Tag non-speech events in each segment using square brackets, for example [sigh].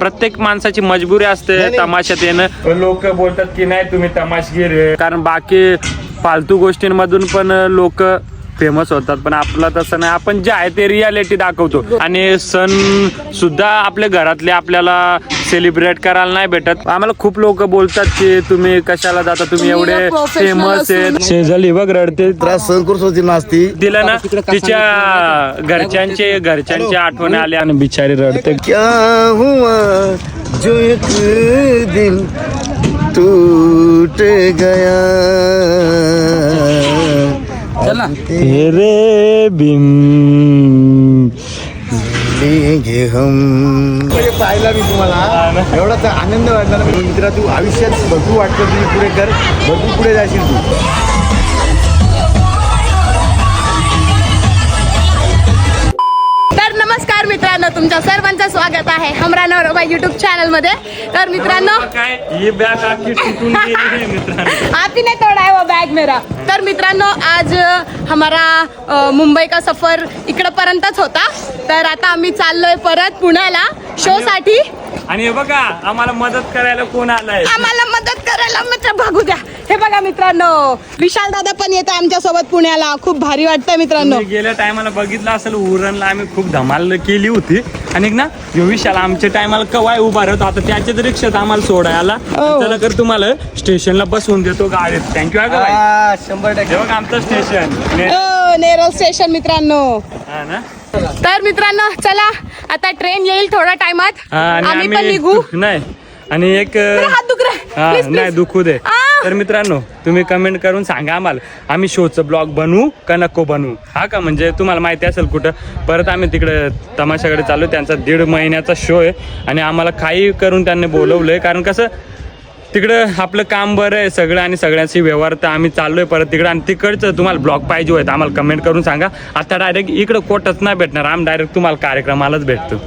प्रत्येक माणसाची मजबुरी असते तमाशात येणं लोक बोलतात की नाही तुम्ही तमाशगीर. कारण बाकी फालतू गोष्टींमधून पण लोक फेमस होतात पण आपलं तसं नाही. आपण जे आहे ते रियालिटी दाखवतो. आणि सण सुद्धा आपल्या घरातले आपल्याला सेलिब्रेट करायला नाही भेटत. आम्हाला खूप लोक बोलतात की तुम्ही कशाला जाता तुम्ही एवढे फेमस शेजारी बघ रडते. त्रास सहन करू शकते नाचती दिलं ना तिच्या घरच्यांचे घरच्यांच्या आठवणी आल्या आणि बिचारी रडते. क्या हुआ जो एक दिल टूट गया? तेरे बिन लेंगे हम. पाहिला मी तुम्हाला. एवढा तर आनंद वाटला ना. मित्रा तू आयुष्यात भरपूर वाटतं तुझी पुढे कर. भरपूर पुढे जाशील तू. तुमच्या सर्वांचं स्वागत आहे हमरा नवरोबा युट्यूब चॅनलमध्ये. तर मित्रांनो ही आपी [laughs] नाही तोड़ा है वो बैग मेरा. तर मित्रांनो आज हमारा अ, मुंबई का सफर इकडं पर्यंतच होता. तर आता आम्ही चाललोय परत पुण्याला. शो साठी. आणि हे बघा आम्हाला मदत करायला कोण आलाय? आम्हाला मदत करायला मित्र बघू द्या. हे बघा मित्रांनो विशाल दादा पण येत आमच्यासोबत पुण्याला. खूप भारी वाटतंय मित्रांनो. गेल्या टायमाला बघितलं असेल उरणला आम्ही खूप धमाल केली होती. आणि ना यो विशाला आमच्या टायमाला कवाय उभा राहतो. आता त्याच्याच रिक्षात आम्हाला सोडायला हो. चला कर तुम्हाला स्टेशनला बसवून देतो गाडीत. थँक्यू? शंभर हे बघा आमचं स्टेशन ओ, नेरळ स्टेशन मित्रांनो. हा ना? तर मित्रांनो चला आता ट्रेन येईल थोड्या टाइमात हा, आणि आम्ही पण निघू. नाही. आणि एक है. नाही. दुखू दे. तर मित्रांनो तुम्ही कमेंट करून सांगा आम्हाला. आम्ही शोचं ब्लॉग बनवू का नको बनवू? हा का? म्हणजे तुम्हाला माहिती असेल कुठं. परत आम्ही तिकडे तमाशाकडे चालू त्यांचा दीड महिन्याचा शो आहे. आणि आम्हाला काही करून त्यांनी बोलवलंय. कारण कसं तिकडं आपलं काम बरं आहे सगळं आणि सगळ्यांशी व्यवहार तर आम्ही चाललोय परत तिकडं. आणि तिकडचं तुम्हाला ब्लॉग पाहिजे होत. आम्हाला कमेंट करून सांगा. आता डायरेक्ट इकडं कोटच नाही भेटणार. आम्ही डायरेक्ट तुम्हाला कार्यक्रमालाच भेटतो.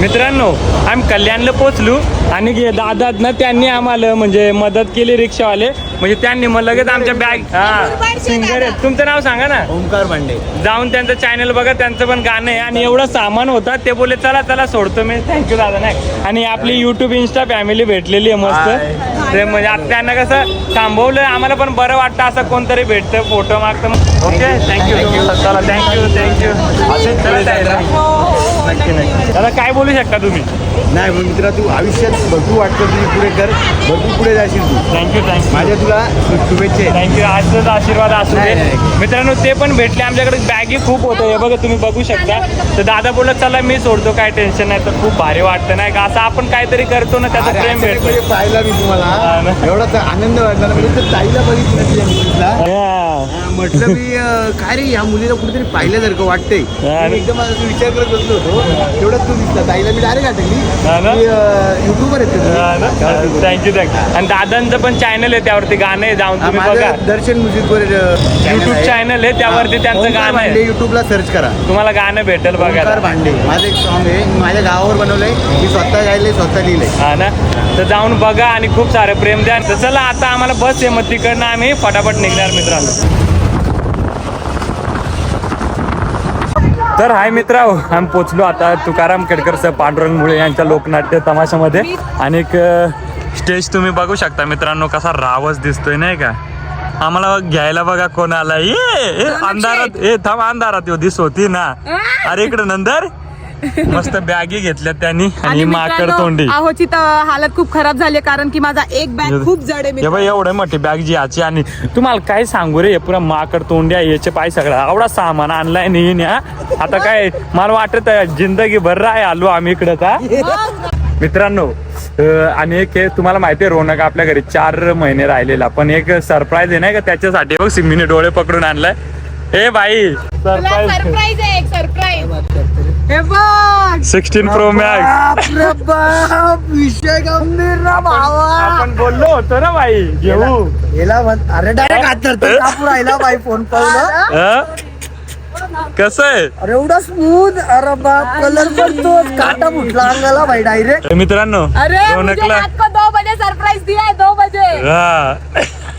मित्रांनो आम्ही कल्याणला पोचलो आणि गे- दादा ना त्यांनी आम्हाला म्हणजे मदत केली रिक्षावाले. म्हणजे त्यांनी मग लगेच आमच्या बॅग हा सिंगर आहेत. तुमचं नाव सांगा ना. ओमकार भांडे. जाऊन त्यांचं चॅनल बघा त्यांचं पण गाणं आहे. आणि एवढं सामान होतं ते बोले चला चला सोडतो मी. थँक्यू दादा. नाही आणि आपली युट्यूब इन्स्टा फॅमिली भेटलेली आहे मस्त. ते म्हणजे आता त्यांना कसं थांबवलं आम्हाला पण बरं वाटतं असं कोणतरी भेटतं फोटो मागतं. ओके थँक्यू चला थँक्यू थँक्यू नक्की दादा काय बोलू शकता तुम्ही? नाही पण मित्रा तू आयुष्यात भरपूर वाटतं तुझी पुढे कर. भरपूर पुढे जाशील तू. थँक्यू थँक्यू माझ्या तुला शु- शुभेच्छा आहेत. थँक्यू आजचाच आशीर्वाद असू दे. नाही, नाही. मित्रांनो ते पण भेटले. आमच्याकडे बॅगी खूप होतं. हे बघा तुम्ही बघू शकता. तर दादा बोलत चला मी सोडतो. काय टेन्शन नाही. तर खूप भारी वाटतं नाही का? असं आपण काहीतरी करतो ना त्याचं अरे, प्रेम भेटतो. म्हणजे पाहिला मी हा तुम्हाला ना. एवढा तर आनंद वाटला ना. म्हणजे ताईला बघितलं मुलीला. म्हटलं मी काय रे या मुलीला कुठेतरी पाहिल्यासारखं वाटतंय. हा. मी एकदम आता विचार करत बसलो होतो. तेवढाच तू दिसला. ताईला मी डायरेक्ट हा ना. आठवली युट्यूबर आहेत का तुम्ही? थँक्यू थँक्यू आणि दादांचं पण चॅनल आहे त्यावरती गाणं आहे. जाऊन हा, तुम्ही बघा. माझं दर्शन म्युझिक वर युट्यूब चॅनल आहे. त्यावरती त्यांचं गाणं आहे. युट्यूबला सर्च करा. तुम्हाला गाणं भेटेल ओंकार बघायला भांडे. माझं एक सॉन्ग आहे. मी माझ्या गावावर बनवलंय. मी स्वतः गायलंय स्वतः लिहिलंय. हा ना? तर जाऊन बघा आणि खूप सारे प्रेम द्या. तर चला आता आम्हाला बस आहे मग. तिकडनं आम्ही फटाफट निघणार मित्रांनो. तर हाय मित्रा आम्ही पोचलो आता तुकाराम केडकर सर पांडुरंग मुळे यांच्या लोकनाट्य तमाशामध्ये. आणि एक स्टेज तुम्ही बघू शकता मित्रांनो कसा रावच दिसतोय नाही का? आम्हाला घ्यायला बघा कोण आला ये ए, अंधारात ए थांब अंधारात यो दिस होती ना. अरे इकडे नंदर. [laughs] मस्त बॅगी घेतल्या त्यांनी आणि माकड तोंडी. आहोची तर हालत खूप खराब झाली कारण की माझा एक बॅग खूप जड आहे. बाई एवढं मोठी बॅग जी याची आणि तुम्हाला काय सांगू रे पुरा माकड तोंड्या याचे पाय सगळं. एवढा सामान आणलाय नाही आता काय मला वाटत जिंदगी भर आहे आलो आम्ही इकडं का? मित्रांनो आणि एक हे तुम्हाला माहिती आहे रोनक आपल्या घरी चार महिने राहिलेला. पण एक सरप्राईज आहे नाही का त्याच्यासाठी. बघ सिम्मीने डोळे पकडून आणलाय. हे बाई. तुला सरप्राईज सरप्राईज आहे एक सरप्राईज हे बघ. सिक्स्टीन प्रो मॅक्स विषय गंभीर ना भावा. आपण बोललो होतो ना बाई घेऊ. म्हण अरे डायरेक्ट हात धरतो कापू राहिला बाई फोन पाहून. हं? कसं आहे? अरे एवढा स्मूथ अरे बाप कलर पण तो काटा फुटला अंगाला भाई डायरेक्ट तर मित्रांनो अरे मुझे रोनकला रात को दो बजे सरप्राईज दिया है दो बजे. हा.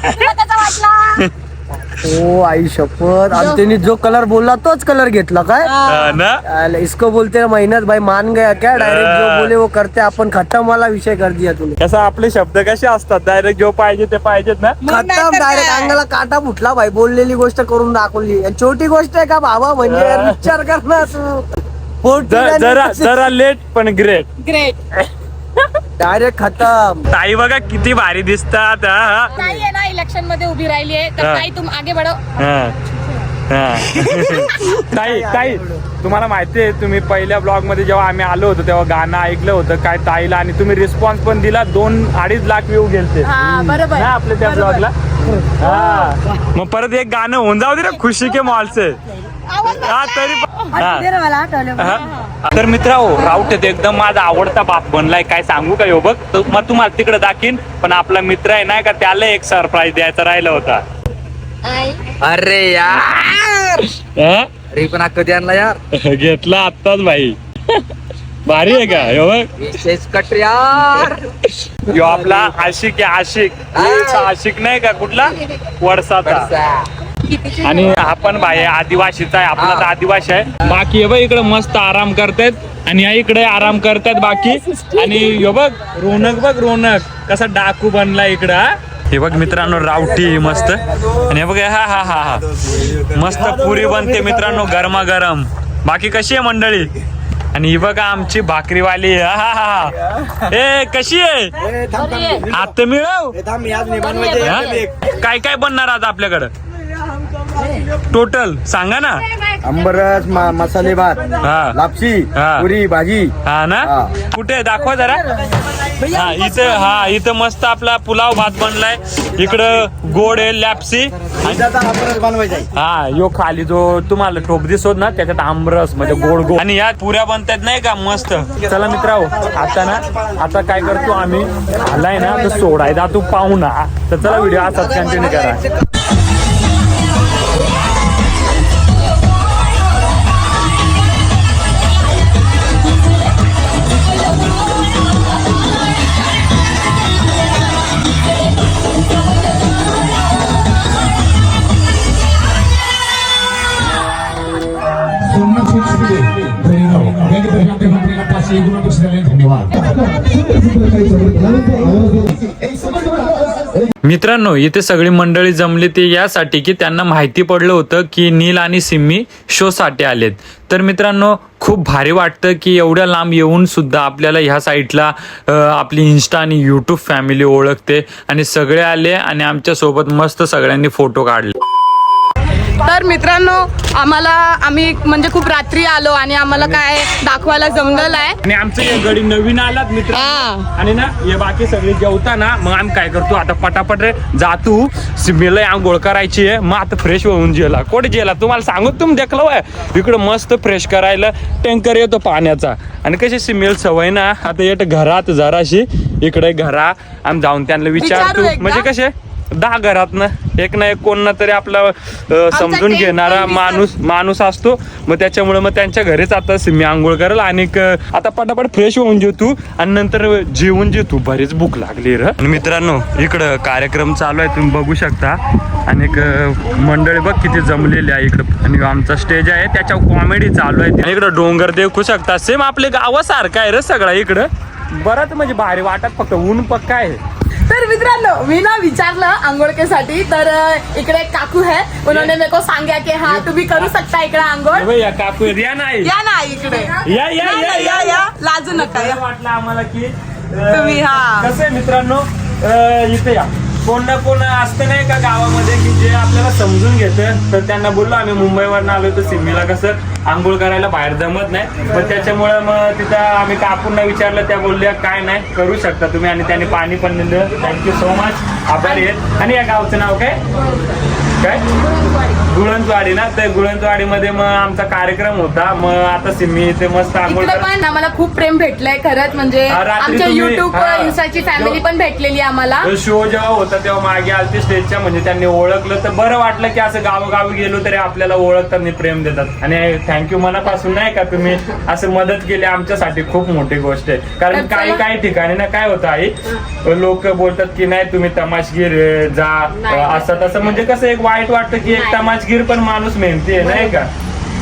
तुला कसा वाटला? [laughs] ओ आई शपथ. आणि त्यांनी जो कलर बोलला तोच कलर घेतला काय? हा. ना? अरे, इसको बोलते हैं मेहनत भाई मान गया क्या? डायरेक्ट जो बोले वो करते आपण खत्म वाला विषय कर दिया तूने कसं आपले शब्द कसे असतात? डायरेक्ट जो पाहिजे ते पाहिजेत ना? खतम डायरेक्ट अंगाला काटा फुटला भाई. बोललेली गोष्ट करून दाखवली. आणि छोटी गोष्ट आहे का बाबा म्हणजे यार विचार कर ना तू ज- जरा जरा लेट पण ग्रेट ग्रेट [laughs] डायरेक्ट खतम ताई बघा किती भारी दिसतात हा. ताई आहे ना इलेक्शनमध्ये उभी राहिली आहे तर हा. ताई तुम आगे बढो हा. हा. [laughs] ताई ताई तुम्हाला माहिती आहे तुम्ही पहिल्या ब्लॉगमध्ये जेव्हा आम्ही आलो होतो तेव्हा गाणं ऐकलं होतं काय ताईला आणि तुम्ही रिस्पॉन्स पण दिला दोन अडीच लाख व्ह्यू गेलते हा बरोबर ना आपल्या त्या बरोबर. ब्लॉगला हा मग परत एक गाणं होऊन जाऊ दे ना खुशी के मॉलचे हा तरी पण- हा. हा. तर मित्र राऊट एकदम. माझा आवडता बाप बनलाय काय सांगू का ह्यो बघ? तो- मग तुम्हाला तिकडे दाखीन पण आपला मित्र आहे नाही का त्याला एक सरप्राईज द्यायचा राहिला होता. अरे यार! हा? अरे पण हा कधी आणला यार. [laughs] घेतला आत्ताच भाई भारी आहे का? ह्यो बघ. विशेष कट यार. ह्यो आपला आशिक आहे आशिक. मूळचा आशिक नाही का? कुठला? वडसाचा. आणि हा पण भाई आदिवासीचा आहे आपला तर आदिवासी आहे. बाकी हे बघ इकडे मस्त आराम करतायत. आणि या इकडे आराम करतायत बाकी. आणि हे बघ रोनक बघ रोनक. कसा डाकू बनला इकडं हा? हे बघ मित्रांनो रावटी मस्त. आणि हे बघ हा हा हा हा. मस्त पुरी बनते मित्रांनो गरमागरम. बाकी कशी आहे मंडळी? आणि ही बघा आमची भाकरीवाली हा हा हा ए कशी आहे? आता मिळव. हा? काय काय बनणार आज आपल्याकडं? टोटल सांगा ना. आंबरस मा- मसाले भात हा. लापशी हा. पुरी भाजी. हा ना? हा. कुठे दाखवा जरा. हा इथं हा इथं मस्त आपला पुलाव भात बनलाय. इकडं गोड आहे लॅप्सी. हा यो खाली जो तुम्हाला टोप दिसतो ना त्याच्यात आमरस म्हणजे गोड गोड. आणि या पुऱ्या बनतात नाही का? मस्त. चला मित्रांनो आता ना आता काय करतो आम्ही? आलाय ना तर सोडायचा तू पाहू ना तर चला व्हिडिओ असाच कंटिन्यू करा. मित्रांनो इथे सगळी मंडळी जमली ती यासाठी की त्यांना माहिती पडलं होतं की नील आणि सिम्मी शो साठी आलेत. तर मित्रांनो खूप भारी वाटतं की एवढ्या लांब येऊन सुद्धा आपल्याला ह्या साईटला आपली इन्स्टा आणि यूट्यूब फॅमिली ओळखते आणि सगळे आले आणि आमच्यासोबत मस्त सगळ्यांनी फोटो काढले. तर मित्रांनो आम्हाला आम्ही म्हणजे खूप रात्री आलो आणि आम्हाला काय दाखवायला जमलेलं आहे. आणि आमचं हे गडी नवीन आलात मित्र. हा. आणि ना हे बाकी सगळे जेवताना मग आम्ही काय करतो? आता पटापट रे जातू. सिमेला आंघोळ करायची आहे. मग आता फ्रेश होऊन जेला. कोठे जेला? तुम्हाला सांगू तुम्ही देखलं वय इकडं मस्त फ्रेश करायला टँकर येतो पाण्याचा. आणि कशी सिमेल सवय ना आता येत घरात जराशी. इकडे घरा. आम्ही जाऊन त्यांना विचारू विचारतो. एकदा. म्हणजे कसे? दहा घरात ना एक ना एक कोण ना तरी आपला अं, समजून घेणारा माणूस माणूस असतो. मग त्याच्यामुळे मग त्यांच्या घरीच आता सिमी आंघोळ करेल आणि क- आता पटापट फ्रेश होऊन जे तू आणि नंतर जेवून जे तू बरीच भूक लागली र. आणि मित्रांनो इकडं कार्यक्रम चालू आहे तुम्ही बघू शकता. आणि एक अं, मंडळी बघ किती जमलेली आहे इकडं. आणि आमचा स्टेज आहे त्याच्यावर कॉमेडी चालू आहे. आणि इकडं डोंगर देखू शकता. सेम आपले गावासारखं आहे रे सगळा इकडं. बरंच म्हणजे भारी वाटत फक्त ऊन पक्का आहे. तर मित्रांनो मी ना विचारलं आंघोळकेसाठी तर अ, इकडे एक काकू है उन्होंने मेरे को सांगा की हा तुम्ही करू शकता इकडे आंघोळ. काकू या नाही या ना इकडे. या या नाही, या नाही, या. या लाजू नका या. वाटलं आम्हाला की तुम्ही, हा. कसं आहे मित्रांनो? अं, इथे या. कोण ना कोण असतं नाही का गावामध्ये की जे आपल्याला समजून घेतं? तर त्यांना बोललो आम्ही मुंबईवरनं आलो तर सिम्मीला कसं आंघोळ करायला बाहेर जमत नाही. पण त्याच्यामुळे मग तिथं आम्ही काकूंना विचारलं त्या बोलल्या काय नाही करू शकता तुम्ही. आणि त्याने पाणी पण दिलं. थँक्यू सो मच आभारी आहेत. आणि या गावचं नाव काय? काय? गुळंजवाडी ना तर गुळंजवाडीमध्ये मग आमचा कार्यक्रम होता. मग आता सिम्मी इथे मस्त आंघोळ इकडे कर- पण आम्हाला खूप प्रेम भेटलंय खरंच. म्हणजे हा, रात्री आमच्या तुम्ही- युट्यूब हा. इन्स्टाची फॅमिली पण भेटलेली आम्हाला. तो शो जेव्हा होता तेव्हा मागे आलती स्टेजच्या म्हणजे त्यांनी ओळखलं. तर बरं वाटलं की असं गावोगावी गेलो तरी आपल्याला ओळखतात आणि प्रेम देतात. आणि थँक्यू मनापासून नाही का तुम्ही असं मदत केली? आमच्यासाठी खूप मोठी गोष्ट आहे. कारण तर काही चला. काही ठिकाणी ना काय होतं आई? लोक बोलतात की नाही तुम्ही तमाशगीर जा. नाही. असं तसं. म्हणजे कसं एक वाईट वाटतं की एक तमाशगीर पण माणूस मेहनती आहे नाही का?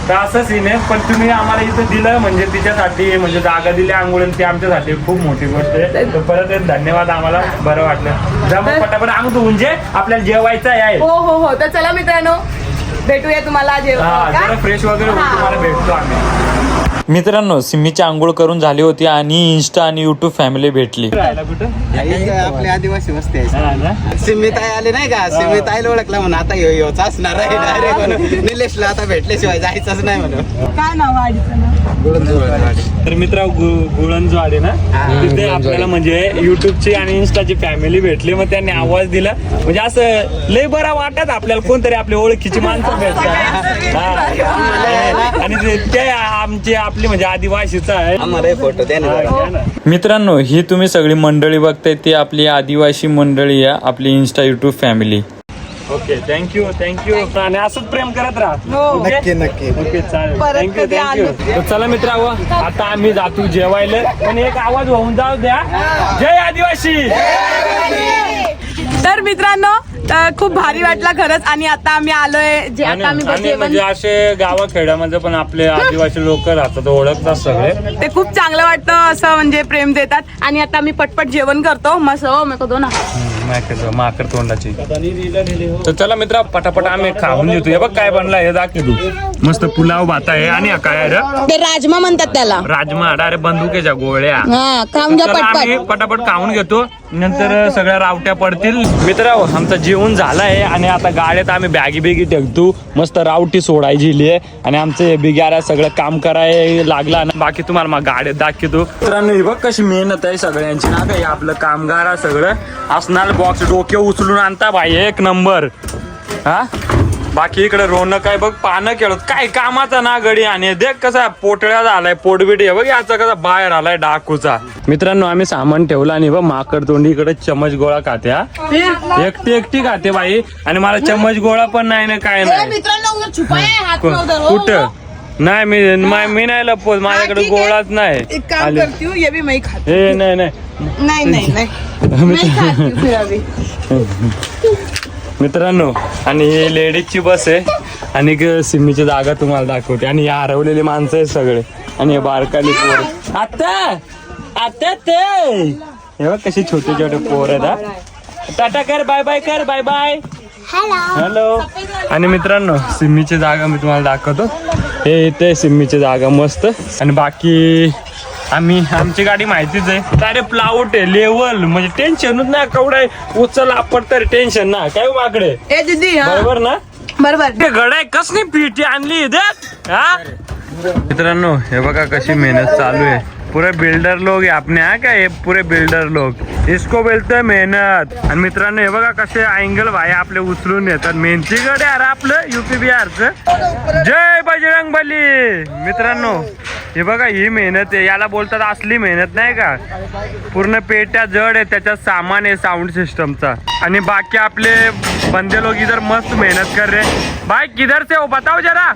तर असं सीन आहे. पण तुम्ही आम्हाला इथं दिलं म्हणजे तिच्यासाठी म्हणजे जागा दिली आंघोळीला ती आमच्यासाठी खूप मोठी गोष्ट आहे. तर परत एक धन्यवाद आम्हाला. बरं वाटलं. जा मग पटापट अंग धुवून जे. आपल्याला जेवायचं आहे हो हो हो. तर चला मित्रांनो भेटूया तुम्हाला जेव्हा फ्रेश वगैरे हा. तुम्हाला भेटतो आम्ही. मित्रांनो सिम्मीची आंघोळ करून झाली होती आणि इन्स्टा आणि युट्यूब फॅमिली भेटली. आपली आदिवासी वस्ती आहे. ना? सिमिताई आले नाही का? सिमिताईला ओळखला म्हणून. आता यो योच असणार आहे डायरेक्ट म्हणून. निलेशला आता भेटल्याशिवाय जायचंच नाही म्हणून. काय नाव? तर मित्र गुळंजवाड ना? तिथे आपल्याला म्हणजे युट्यूबची आणि इन्स्टाची फॅमिली भेटली. मग त्यांनी आवाज दिला. म्हणजे असं लय बरा वाटत आपल्याला. कोणतरी आपल्या ओळखीची माणसं भेटतात. हा. आणि ते- ते आमची आपली म्हणजे आदिवासीच आहे. आम्हाला फोटो द्या ना. जरा. मित्रांनो ही तुम्ही सगळी मंडळी बघताय ती आपली आदिवासी मंडळी आहे आपली insta YouTube family okay thank you thank you आणि असंच प्रेम करत राहा. हो. ओके? नक्की नक्की. ओके चालेल. परत थँक्यू कधी थँक्यू आलो. तर चला मित्रांनो आता आम्ही जातो जेवायला. पण एक आवाज होऊन जाऊ द्या. जय आदिवासी! तर मित्रांनो तर खूप भारी वाटला खरंच. आणि आता आम्ही आलोय जे आणि आता आम्ही आणि जेवण म्हणजे असे गावाखेड्यामध्ये पण आपले आदिवासी लोक राहतात ओळखतात सगळे. ते खूप चांगलं वाटतं असं म्हणजे प्रेम देतात. आणि आता आम्ही पटपट जेवण करतो. मस्त हो मी दो ना माकड तोंडाची. तर चला मित्रा पटापट आम्ही खाऊन घेतो. हे बघ काय बनला हे दाखव तू. मस्त पुलाव भात आहे. आणि हा काय आहे रे? ते राजमा म्हणतात त्याला. राजमा अरे बंदुकेच्या गोळ्या. हा खाऊन घ्या आम्ही पटापट खाऊन घेतो. नंतर सगळ्या रावट्या पडतील. मित्र आमचं जेवण झालंय आणि आता गाड्यात आम्ही बॅगी बिगी टेकतो मस्त रावटी सोडायची आहे. आणि आमचे बिग्यारा सगळं काम करायला लागला ना. बाकी तुम्हाला मग गाड्यात दाखवतो. मित्रांनो ही बघ कशी मेहनत आहे सगळ्यांची. ना काही आपलं कामगार आहे सगळं. असणार बॉक्स डोके उचलून आणता भाई एक नंबर हा? बाकी इकडे रोनक आहे बघ पानं खेळत काय कामाचा ना गडी आणि देख कसा पोटळ्या झालाय पोटबीट आहे बघ याचा कसा बाहेर आलाय डाकूचा. मित्रांनो आम्ही सामान ठेवलं आणि बघ माकड तोंडी इकडे चमच गोळा खाते हा. एकटी एकटी खाते बाई. आणि मला चमच गोळा पण नाही ना काय नाही. हो. कुठं? नाही मी मा- नाही लपवत माझ्याकडे. गोळाच नाही. हूँ नाही नाही. हूँ. नहीं [laughs] [laughs] हूँ मित्रांनो आणि ही लेडीजची बस आहे. आणि ग- सिम्मीची जागा तुम्हाला दाखवते. आणि या हरवलेली माणसं आहेत सगळे. आणि हे बारकाली पोर. आता आता ते! हे बघ कशी छोटे छोटे पोर आहेत हा. टाटा कर बाय बाय कर बाय बाय. हॅलो आणि मित्रांनो सिम्मीची जागा मी तुम्हाला दाखवतो. हे इथे सिम्मीची जागा मस्त. आणि बाकी आम्ही आमची गाडी माहितीच आहे. अरे प्लाउट आहे लेवल म्हणजे टेन्शनच नाही केवढं उचल आपण तर टेन्शन ना काय माकडे ए दीदी हाँ. बरोबर ना? बरोबर. ते गडाय कसली पिठी आणली देत हा? मित्रांनो हे बघा कशी मेहनत चालू आहे. पुरे बिल्डर लोग आहे आपने हा काय? हे पुरे बिल्डर लोग इसको बोलतोय मेहनत. आणि मित्रांनो हे बघा कसे अँगल भाई आपले उचलून येतात. मेहनती गड यार आपलं युपी बिहारचं. जय बजरंग बली. मित्रांनो हे बघा ही मेहनत आहे. याला बोलतात असली मेहनत नाही का? पूर्ण पेट्या जड आहे त्याच्यात सामान आहे साऊंड सिस्टमचा आणि बाकी आपले बंदे लोग इधर मस्त मेहनत कर रहे हैं। भाई किधर से हो? बताओ जरा।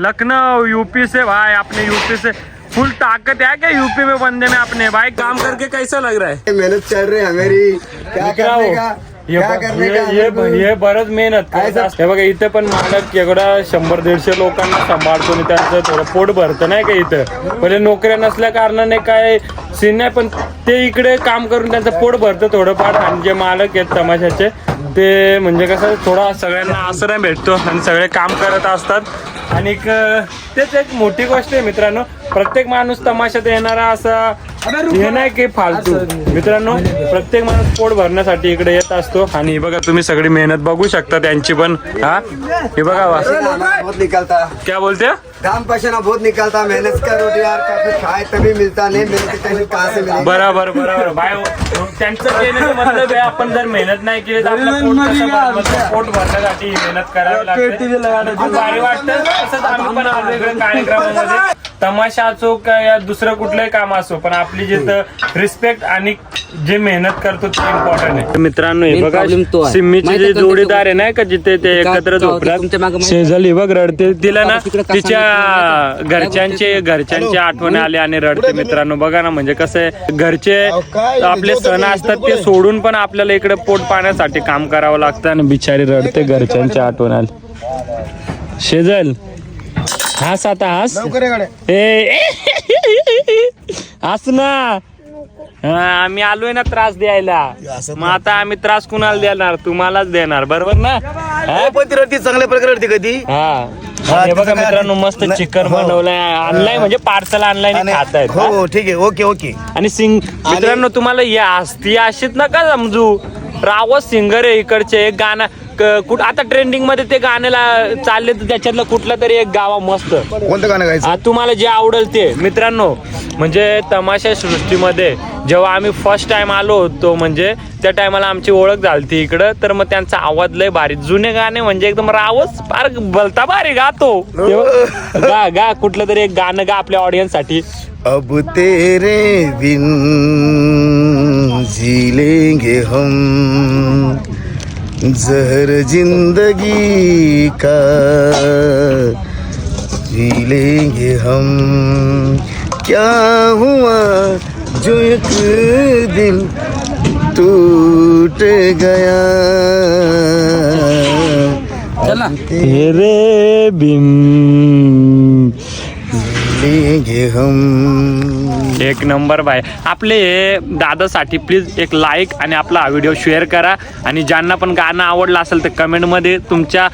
लखनऊ यूपी से। भाई आपने यूपी से फुल ताकत है क्या यूपी में बंदे में अपने? भाई काम करके कैसा लग रहा है? मेहनत कर रही है मेरी क्या करने का? ये बरंच मेहनत. काय असते बघा इथे पण मालक एवढा शंभर दीडशे लोकांना सांभाळतो आणि त्यांचं थोडं पोट भरतं नाही का इथं? पहिले नोकऱ्या नसल्या कारणाने काय सीन नाही पण ते इकडे काम करून त्यांचं पोट भरतं थोडंफार. आणि जे मालक आहेत तमाशाचे ते म्हणजे कसं थोडा सगळ्यांना आसरा भेटतो आणि सगळे काम करत असतात. आणि तेच एक मोठी गोष्ट आहे मित्रांनो. प्रत्येक माणूस तमाशात येणारा असा हे नाही की फालतू. मित्रांनो प्रत्येक माणूस पोट भरण्यासाठी इकडे येत असतो. आणि हे बघा तुम्ही सगळी मेहनत बघू शकता त्यांची पण हा? हे बघा वा. पसीना बहुत निकलता. क्या बोलते? बहुत निकलता. मेहनत करो यार काफी खाए तभी मिलता. नहीं मिलती तो कहाँ से मिलेगा? बरोबर बरोबर. बाय त्यांचं मतलब आहे आपण जर मेहनत नाही केली तर आपलं पोट कसं भरणार? पोट भरण्यासाठी मेहनत करावी लागते. खूप भारी वाटतं. तसंच आम्ही पण आलो इकडे कार्यक्रमामध्ये. तमाशा असो का या दुसरं कुठलंही काम असो पण आपली जिथं रिस्पेक्ट आणि जे मेहनत करतो ते इम्पॉर्टंट आहे. मित्रांनो हे Main बघा problem तो आहे. सिम्मीचे माहिती जे आहे जोडीदार आहे नाही का जिथे ते का- एकत्र तुमच्या मागं माहिती- शेजारी बघ रडते. तिला ना तिकडे का तिच्या सांगितलं नाही का? घरच्यांचे घरच्यांचे आठवणी आले आणि रडते मित्रांनो. बघा ना म्हणजे कसं आहे घरचे अहो, काय आपले सण असतात ते सोडून पण आपल्याला इकडे पोट पाण्यासाठी काम करावं लागतं आणि बिचारी रडते घरच्यांची आठवण आली. शेजल हास आता हास. लवकर ये गाड्या. ए हास ना. हा, आम्ही आलोय ना त्रास द्यायला. असं मग आता आम्ही त्रास कुणाला देणार? तुम्हालाच देणार बरोबर ना? हा? पण ती रडती चांगल्या प्रकारे रडते कधी? हा. हा, हे बघा तिचं काय- मित्रांनो मस्त नाही, चिकन हो. बनवलंय. आणलाय म्हणजे पार्सल आणलाय आणि खात आहेत हो हो ठीक आहे. Okay okay. आणि सिंग मित्रांनो तुम्हाला या ती अशीच नका समजू. रावत सिंगर आहे इकडचे. एक गाणं क- कुठ आता ट्रेंडिंगमध्ये ते गाण्याला चालले तर त्याच्यातलं कुठलं तरी एक गावा मस्त. कोणतं गाणं गायचं? आ, तुम्हाला जे आवडेल ते. मित्रांनो म्हणजे तमाशा सृष्टीमध्ये जेव्हा आम्ही फर्स्ट टाइम आलो होतो म्हणजे त्या टायमाला आमची ओळख झालती इकडं. तर मग त्यांचा आवाज लय भारी. जुने गाणे म्हणजे एकदम रावच फार भलता भारी गातो तेव्हा- [laughs] गा गा कुठलं तरी एक गाणं गा आपल्या ऑडियन्ससाठी. अब तेरे बिन जी लेंगे हम. जहर जिंदगी का जी लेंगे हम। क्या हुआ जो एक दिल टूट गया? चल तेरे बिन लेंगे हम। एक नंबर बाय. आपले हे दादासाठी प्लीज एक लाईक आणि आपला हा व्हिडिओ शेअर करा. आणि ज्यांना पण गाणं आवडलं असेल तर कमेंटमध्ये तुमच्या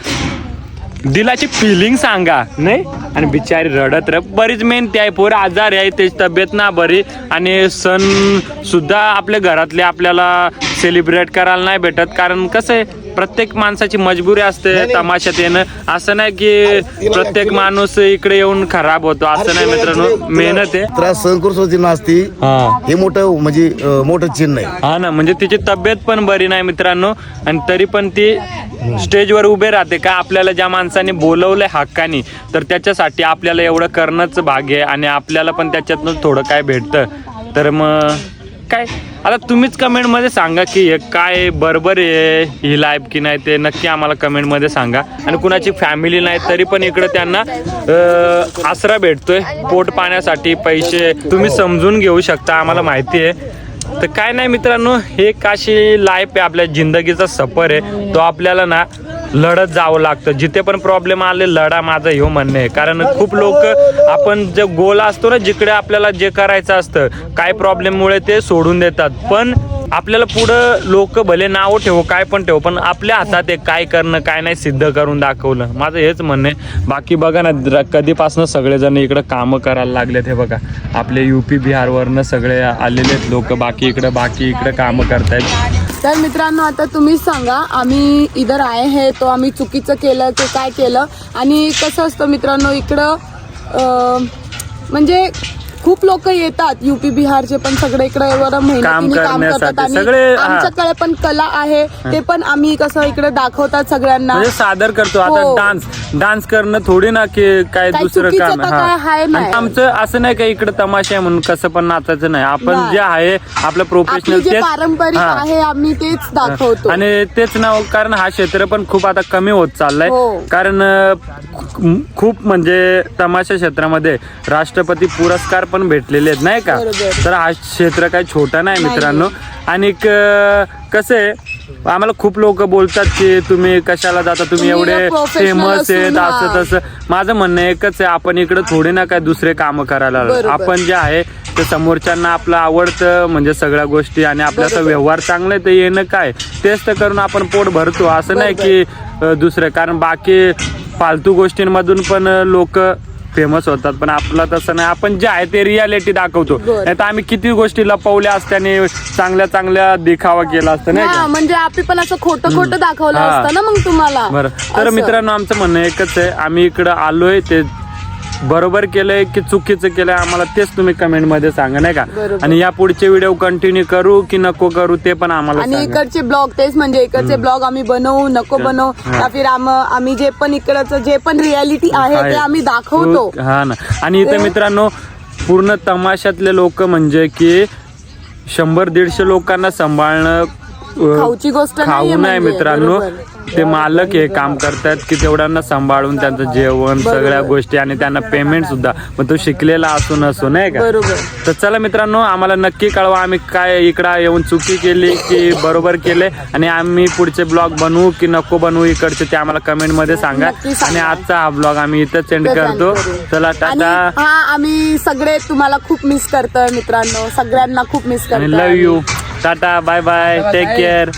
दिलाची फिलिंग सांगा नाही? आणि बिचारी रडत र बरीच मेहनती आहे पोर आजार आहे त्याची तब्येत ना बरी. आणि सण सुद्धा आपल्या घरातले आपल्याला सेलिब्रेट करायला नाही भेटत. कारण कसं आहे प्रत्येक माणसाची मजबुरी असते तमाशात येणं. असं नाही की प्रत्येक माणूस इकडे येऊन खराब होतो असं नाही मित्रांनो. मेहनत आहे. त्रास सहन करू हा. हे मोठं म्हणजे अं, मोठं चिन्ह आहे हा ना म्हणजे तिची तब्येत पण बरी नाही मित्रांनो आणि तरी पण ती स्टेजवर उभे राहते का? आपल्याला ज्या माणसाने बोलवलंय हक्कानी तर त्याच्यासाठी आपल्याला एवढं करणंच भाग्य आहे आणि आपल्याला पण त्याच्यातनं थोडं काय भेटतं. तर मग काय? आता तुम्हीच कमेंटमध्ये सांगा की हे काय बरोबर आहे ही लाईफ की नाही ते नक्की आम्हाला कमेंटमध्ये सांगा. आणि कुणाची फॅमिली नाही तरी पण इकडे त्यांना आसरा भेटतोय पोट पाण्यासाठी पैसे तुम्ही समजून घेऊ शकता आम्हाला माहिती आहे. तर काय नाही मित्रांनो हे काशी लाईफ आहे आपल्या जिंदगीचा सफर आहे. तो आपल्याला ना लढत जावं लागतं. जिथे पण प्रॉब्लेम आले लढा माझं ह्यो म्हणणं आहे. कारण खूप लोक आपण जे गोल असतो ना जिकडे आपल्याला जे करायचं असतं काय प्रॉब्लेममुळे ते सोडून देतात. पण आपल्याला पुढं लोक भले नाव ठेवू काय पण ठेवू पण आपल्या हातात आहे काय करणं काय नाही सिद्ध करून दाखवलं माझं हेच म्हणणं आहे. बाकी बघा ना कधीपासून सगळेजण इकडं कामं करायला लागलेत हे बघा. आपले यू पी बिहारवरनं सगळे आलेले आहेत लोक. बाकी इकडं बाकी इकडं कामं करतायत. तर मित्रांनो आता तुम्हीच सांगा आम्ही इधर आहे हे तो आम्ही चुकीचं केलं की काय केलं? आणि कसं असतं मित्रांनो इकडं म्हणजे खूप लोक येतात. युपी बिहारचे पण सगळे इकडे एवढं मेहनतीने काम करतात करण्यासाठी. आणि सगळे, हा. आमच्याकडे पण कला आहे. ते पण आम्ही कसं इकडे दाखवतात सगळ्यांना. म्हणजे सादर करतो. आता हो. डान्स डान्स करणं थोडी ना की काय दुसरं चुकीचं काम तर काय हाय आणि नाही. आमचं असं नाही का इकडे तमाशा आहे म्हणून कसं पण नाचायचं नाही. आपण नाही. जे आहे आपलं आपली प्रोफेशनल जे पारंपरिक आहे आम्ही तेच दाखवतो. आणि तेच नाव कारण हा क्षेत्र पण खूप आता कमी होत चाललाय. हो. कारण अं, खू- खूप म्हणजे तमाशा क्षेत्रामध्ये राष्ट्रपती पुरस्कार पण भेटलेले आहेत नाही का. तर हा क्षेत्र काही छोटा नाही. मित्रांनो आणि कसं आहे आम्हाला खूप लोक बोलतात की तुम्ही कशाला जाता तुम्ही एवढे फेमस आहेत असं. तसं माझं म्हणणं एकच आहे आपण इकडे थोडी ना काय दुसरे काम करायला. आपण जे आहे ते समोरच्यांना आपलं आवडतं म्हणजे सगळ्या गोष्टी आणि आपल्याचा. व्यवहार चांगला आहे ते येणं काय तेच तर करून आपण पोट भरतो असं नाही की दुसरं कारण बाकी फालतू गोष्टींमधून पण लोक फेमस होतात पण आपला तसं नाही. आपण जे आहे ते रियालिटी दाखवतो. नाही तर आम्ही किती गोष्टी लपवल्या असत्याने चांगल्या चांगल्या देखावा केला असतं नाही हा म्हणजे आपण पण असं खोटं खोटं दाखवलं हा. असतं ना मग तुम्हाला. बरं. तर असं. मित्रांनो आमचं म्हणणं एकच आहे. आम्ही इकडं आलोय ते बरोबर केलंय की चुकीचं केलंय आम्हाला तेच तुम्ही कमेंटमध्ये सांगा नाही का? बरोबर. आणि या पुढचे व्हिडिओ कंटिन्यू करू की नको करू ते पण आम्हाला आणि सांगा. इकडचे ब्लॉग तेच म्हणजे इकडचे ब्लॉग आम्ही बनवू नको बनवू. या फिर आम- आम्ही जे पण इकडचं जे पण रियालिटी आहे ते आम्ही दाखवतो. हा ना. आणि इथे ते- मित्रांनो पूर्ण तमाशातले लोक म्हणजे की शंभर दीडशे लोकांना सांभाळणं खाऊची गोष्ट खाऊ नाही म्हणजे, मित्रांनो. ते मालक हे काम करतात की तेवढ्यांना सांभाळून त्यांचं जेवण सगळ्या गोष्टी आणि त्यांना पेमेंट सुद्धा. मग तो शिकलेला असो नसो नाही का? तर चला मित्रांनो आम्हाला नक्की कळवा आम्ही काय इकडं येऊन चुकी केली की बरोबर केले. आणि आम्ही पुढचे ब्लॉग बनवू की नको बनवू इकडचे ते आम्हाला कमेंटमध्ये सांगा. आणि आजचा हा ब्लॉग आम्ही इथं सेंड करतो. चला टाटा. आम्ही सगळे तुम्हाला खूप मिस करतोय मित्रांनो. सगळ्यांना खूप मिस आणि करतोय love you tata bye bye take care